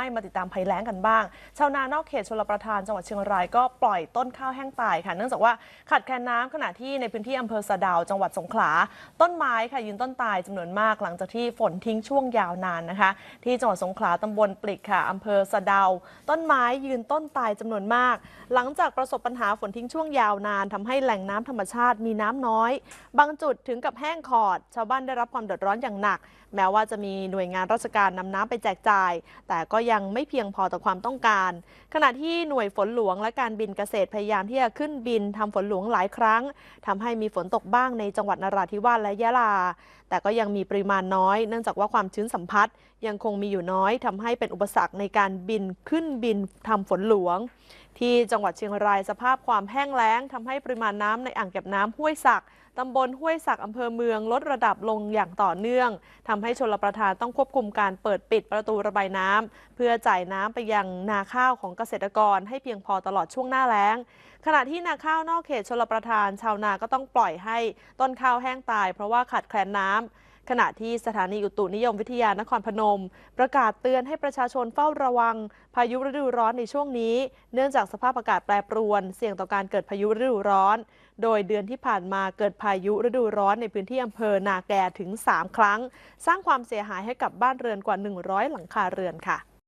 ให้มาติดตามภัยแล้งกันบ้าง ชาวนานอกเขตชลประทานจังหวัดเชียงรายก็ปล่อยต้นข้าวแห้งตายค่ะ เนื่องจากว่าขาดแคลนน้ำขณะที่ในพื้นที่อำเภอสะดาวจังหวัดสงขลา ต้นไม้ค่ะยืนต้นตายจำนวนมากหลังจากที่ฝนทิ้งช่วงยาวนานนะคะ ที่จังหวัดสงขลาตำบลปลิกค่ะอำเภอสะดาวต้นไม้ยืนต้นตายจำนวนมาก หลังจากประสบปัญหาฝนทิ้งช่วงยาวนานทำให้แหล่งน้ำธรรมชาติมีน้ำน้อย บางจุดถึงกับแห้งขอด ชาวบ้านได้รับความเดือดร้อนอย่างหนัก แม้ว่าจะมีหน่วยงานราชการนำน้ำไปแจกจ่าย แต่ก็ยังไม่เพียงพอต่อความต้องการ ขณะที่หน่วยฝนหลวงและการบินเกษตรพยายามที่จะขึ้นบินทำฝนหลวงหลายครั้งทำให้มีฝนตกบ้างในจังหวัดนราธิวาสและยะลา แต่ก็ยังมีปริมาณน้อย เนื่องจากว่าความชื้นสัมผัสยังคงมีอยู่น้อยทำให้เป็นอุปสรรคในการบินขึ้นบินทำฝนหลวง ที่จังหวัดเชียงรายสภาพความแห้งแล้งทำให้ปริมาณน้ำในอ่างเก็บน้ำห้วยสักตำบลห้วยสักอำเภอเมืองลดระดับลงอย่างต่อเนื่องทำให้ชลประทานต้องควบคุมการเปิดปิดประตูระบายน้ำเพื่อจ่ายน้ำไปยังนาข้าวของเกษตรกรให้เพียงพอตลอดช่วงหน้าแล้ง ขณะที่นาข้าวนอกเขตชลประทาน ชาวนาก็ต้องปล่อยให้ต้นข้าวแห้งตาย เพราะว่าขาดแคลนน้ำขณะที่สถานีอุตุนิยมวิทยานครพนม ประกาศเตือนให้ประชาชนเฝ้าระวัง พายุฤดูร้อนในช่วงนี้ เนื่องจากสภาพอากาศแปรปรวน เสี่ยงต่อการเกิดพายุฤดูร้อน โดยเดือนที่ผ่านมาเกิดพายุฤดูร้อนในพื้นที่อำเภอนาแกถึง 3 ครั้ง สร้างความเสียหายให้กับบ้านเรือนกว่า 100 หลังคาเรือนค่ะ